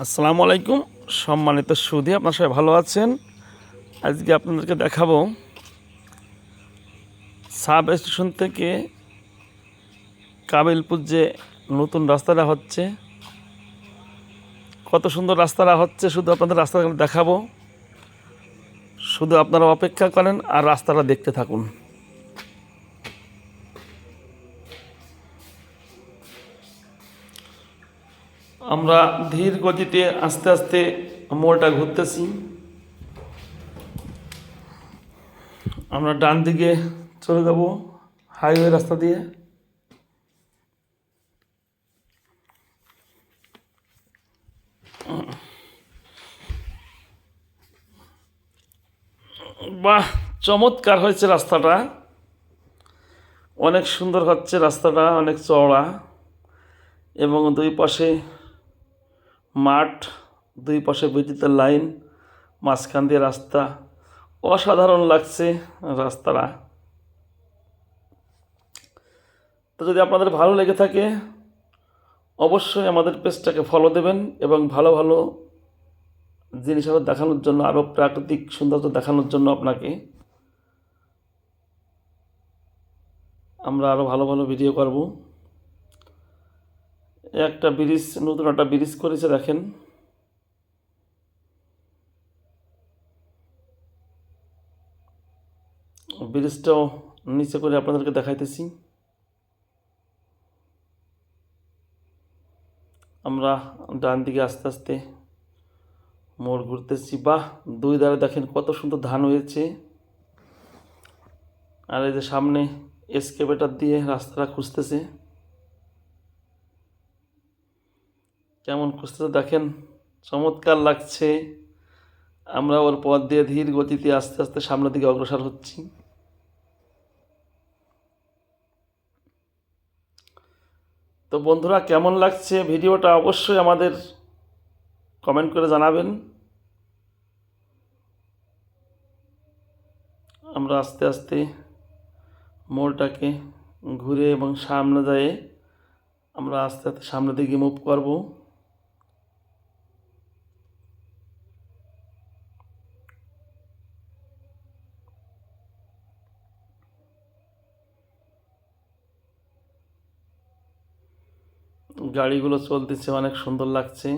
আসসালামু আলাইকুম। সম্মানিত সুধী, আপনার সবাই ভালো আছেন? আজকে আপনাদেরকে দেখাবো সাব স্টেশন থেকে কাবিলপুর যে নতুন রাস্তাটা হচ্ছে। কত সুন্দর রাস্তাটা হচ্ছে, শুধু আপনাদের রাস্তাটা দেখাবো। শুধু আপনারা অপেক্ষা করেন আর রাস্তাটা দেখতে থাকুন। আমরা ধীর গতিতে আস্তে আস্তে মোড়টা ঘুরতেছি। আমরা ডান দিকে চলে যাব হাইওয়ে রাস্তা দিয়ে। বাহ, চমৎকার হয়েছে রাস্তাটা। অনেক সুন্দর হচ্ছে রাস্তাটা, অনেক চওড়া। এবং দুই পাশে মাঠ, দুই পাশে বিদ্যুতের লাইন, মাঝখান দিয়ে রাস্তা। অসাধারণ লাগছে রাস্তাটা। তো যদি আপনাদের ভালো লেগে থাকে, অবশ্যই আমাদের পেজটাকে ফলো দেবেন এবং ভালো ভালো জিনিস আরও দেখানোর জন্য আরও প্রাকৃতিক সৌন্দর্য দেখানোর জন্য আপনাকে আমরা আরও ভালো ভালো ভিডিও করব। একটা ব্রিজ, নতুন একটা ব্রিজ করেছে, দেখেন। ব্রিজটাও নিচে করে আপনাদেরকে দেখাইতেছি। আমরা ডান দিকে আস্তে আস্তে মোড় ঘুরতেছি। বাহ, দুই ধারে দেখেন কত সুন্দর ধান হয়েছে। আর এই যে সামনে এসকেভেটার দিয়ে রাস্তাটা খুঁজতেছে। কেমন খুঁজতেছে দেখেন? চমৎকার লাগছে। আমরা ওর পথ দিয়ে ধীর গতিতে আস্তে আস্তে সামনের দিকে অগ্রসর হচ্ছি। তো বন্ধুরা, কেমন লাগছে ভিডিওটা অবশ্যই আমাদের কমেন্ট করে জানাবেন। আমরা আস্তে আস্তে মোড়টাকে ঘুরে এবং সামনে যায় আমরা আস্তে আস্তে সামনের দিকে মুভ করব। গাড়িগুলো চলতেছে, অনেক সুন্দর লাগছে।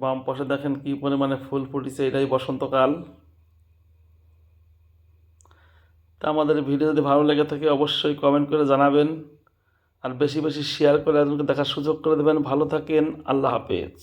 বাম পাশে দেখেন কি পরিমাণে ফুল ফুটেছে, এটাই বসন্তকাল। তা আমাদের ভিডিও যদি ভালো লেগে থাকে, অবশ্যই কমেন্ট করে জানাবেন। আর বেশি বেশি শেয়ার করে একজনকে দেখার সুযোগ করে দেবেন। ভালো থাকেন, আল্লাহ হাফেজ।